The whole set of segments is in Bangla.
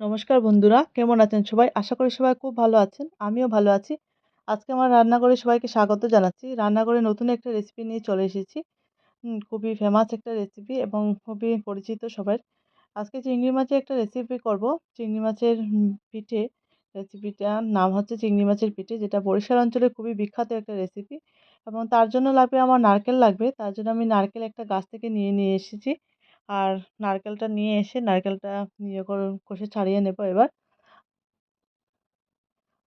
নমস্কার বন্ধুরা, কেমন আছেন সবাই? আশা করি সবাই খুব ভালো আছেন, আমিও ভালো আছি। আজকে আমার রান্নাঘরে সবাইকে স্বাগত জানাচ্ছি। রান্নাঘরে নতুন একটা রেসিপি নিয়ে চলে এসেছি। খুবই ফেমাস একটা রেসিপি এবং খুবই পরিচিত সবার আজকে চিংড়ি মাছের একটা রেসিপি করব। চিংড়ি মাছের পিঠে রেসিপিটার নাম হচ্ছে চিংড়ি মাছের পিঠে, যেটা বরিশাল অঞ্চলে খুবই বিখ্যাত একটা রেসিপি এবং তার জন্য লাগবে আমার নারকেল লাগবে। তার জন্য আমি নারকেল একটা গাছ থেকে নিয়ে নিয়ে এসেছি। আর নারকেলটা নিয়ে এসে নারকেলটা ইয়ে করে, কষে ছাড়িয়ে নেব এবার।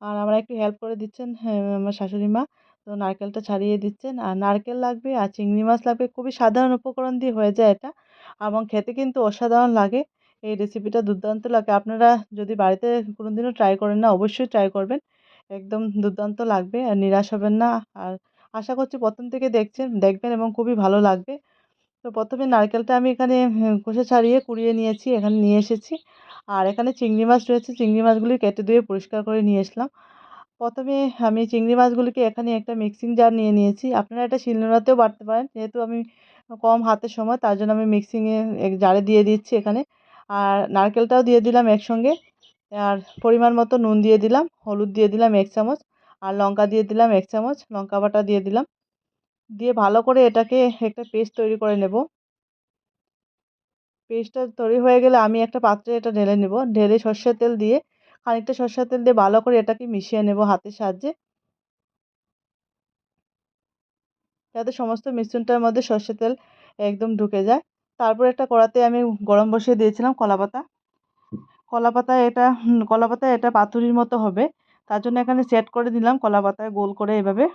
আর আমার একটু হেল্প করে দিচ্ছেন হ্যাঁ আমার শাশুড়ি মা। তো নারকেলটা ছাড়িয়ে দিচ্ছেন। আর নারকেল লাগবে আর চিংড়ি মাছ লাগবে, খুবই সাধারণ উপকরণ দিয়ে হয়ে যায় এটা। এবং খেতে কিন্তু অসাধারণ লাগে। এই রেসিপিটা দুর্দান্ত লাগে। আপনারা যদি বাড়িতে কোনো দিনও ট্রাই করেন না, অবশ্যই ট্রাই করবেন। একদম দুর্দান্ত লাগবে আর নিরাশ হবেন না। আর আশা করছি প্রথম থেকে দেখছেন, দেখবেন এবং খুবই ভালো লাগবে। তো প্রথমে নারকেলটা আমি এখানে খোসা ছাড়িয়ে কুড়িয়ে নিয়েছি, এখানে নিয়ে এসেছি। আর এখানে চিংড়ি মাছ রয়েছে, চিংড়ি মাছগুলি কেটে ধুয়ে পরিষ্কার করে নিয়ে আসলাম প্রথমে আমি চিংড়ি মাছগুলিকে এখানে একটা মিক্সিং জার নিয়ে নিয়েছি। আপনারা এটা শিলনোড়াতেও বাটতে পারেন, যেহেতু আমি কম হাতে সময়, তার জন্য আমি মিক্সিংয়ে এক জারে দিয়ে দিচ্ছি এখানে। আর নারকেলটাও দিয়ে দিলাম একসঙ্গে। আর পরিমাণ মতো নুন দিয়ে দিলাম, হলুদ দিয়ে দিলাম এক চামচ, আর লঙ্কা দিয়ে দিলাম এক চামচ, লঙ্কা বাটা দিয়ে দিলাম। দিয়ে ভালো করে এটাকে একটা পেস্ট তৈরি করে নেব। পেস্টটা তৈরি হয়ে গেলে আমি একটা পাত্রে এটা ঢেলে নেব। ঢেলে সর্ষের তেল দিয়ে খানিকটা সর্ষের তেল দিয়ে ভালো করে এটাকে মিশিয়ে নেব হাতের সাহায্যে। যাতে সমস্ত মিশ্রণটার মধ্যে সর্ষের তেল একদম ঢুকে যায়। তারপর একটা কড়াতে আমি গরম বসিয়ে দিয়েছিলাম কলা পাতা। কলা এটা, কলা পাতা এটা পাতুরির মতো হবে। তার জন্য এখানে সেট করে দিলাম কলা পাতায় গোল করে এভাবে।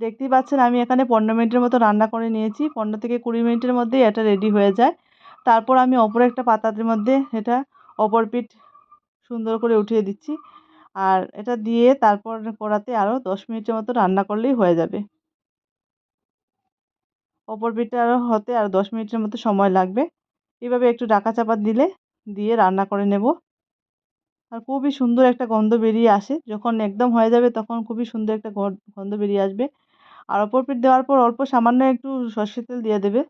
দেখতেই পাচ্ছেন আমি এখানে পনেরো মিনিটের মতো রান্না করে নিয়েছি। পনেরো থেকে কুড়ি মিনিটের মধ্যেই এটা রেডি হয়ে যায়। তারপর আমি অপর একটা পাতার মধ্যে এটা অপর পিঠ সুন্দর করে উঠিয়ে দিচ্ছি। আর এটা দিয়ে তারপর কড়াতে আরও দশ মিনিটের মতো রান্না করলেই হয়ে যাবে। অপর পিঠটা আরও হতে আর দশ মিনিটের মতো সময় লাগবে। এভাবে একটু ডাকা চাপা দিলে দিয়ে রান্না করে নেব। আর খুবই সুন্দর একটা গন্ধ বেরিয়ে আসে। যখন একদম হয়ে যাবে তখন খুবই সুন্দর একটা গন্ধ বেরিয়ে আসবে। আর অপর পিঠ দেওয়ার পর অল্প সামান্য একটু সর্ষের তেল দিয়ে দেবে।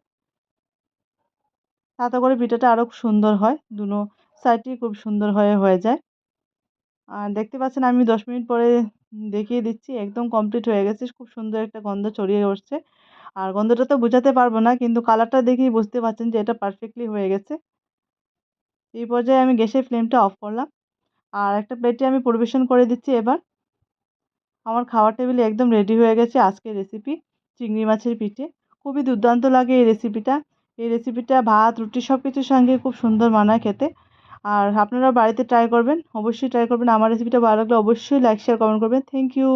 তাতে করে পিঠাটা আরও সুন্দর হয়। দুনো সাইডটি খুব সুন্দর হয়ে হয়ে যায়। আর দেখতে পাচ্ছেন আমি দশ মিনিট পরে দেখিয়ে দিচ্ছি, একদম কমপ্লিট হয়ে গেছে। খুব সুন্দর একটা গন্ধ ছড়িয়ে উঠছে আর গন্ধটা তো বোঝাতে পারব না, কিন্তু কালারটা দেখেই বুঝতে পারছেন যে এটা পারফেক্টলি হয়ে গেছে। এই পর্যায়ে আমি গ্যাসের ফ্লেমটা অফ করলাম। আর একটা প্লেটে আমি পরিবেশন করে দিচ্ছি এবার। আমার খাওয়ার টেবিলে একদম রেডি হয়ে গেছে আজকের রেসিপি চিংড়ি মাছের পিঠে। খুবই দুর্দান্ত লাগে এই রেসিপিটা এই রেসিপিটা ভাত, রুটি সব কিছুর সঙ্গে খুব সুন্দর মানায় খেতে। আর আপনারা বাড়িতে ট্রাই করবেন, অবশ্যই ট্রাই করবেন। আমার রেসিপিটা ভালো লাগলে অবশ্যই লাইক শেয়ার কমেন্ট করবেন। Thank you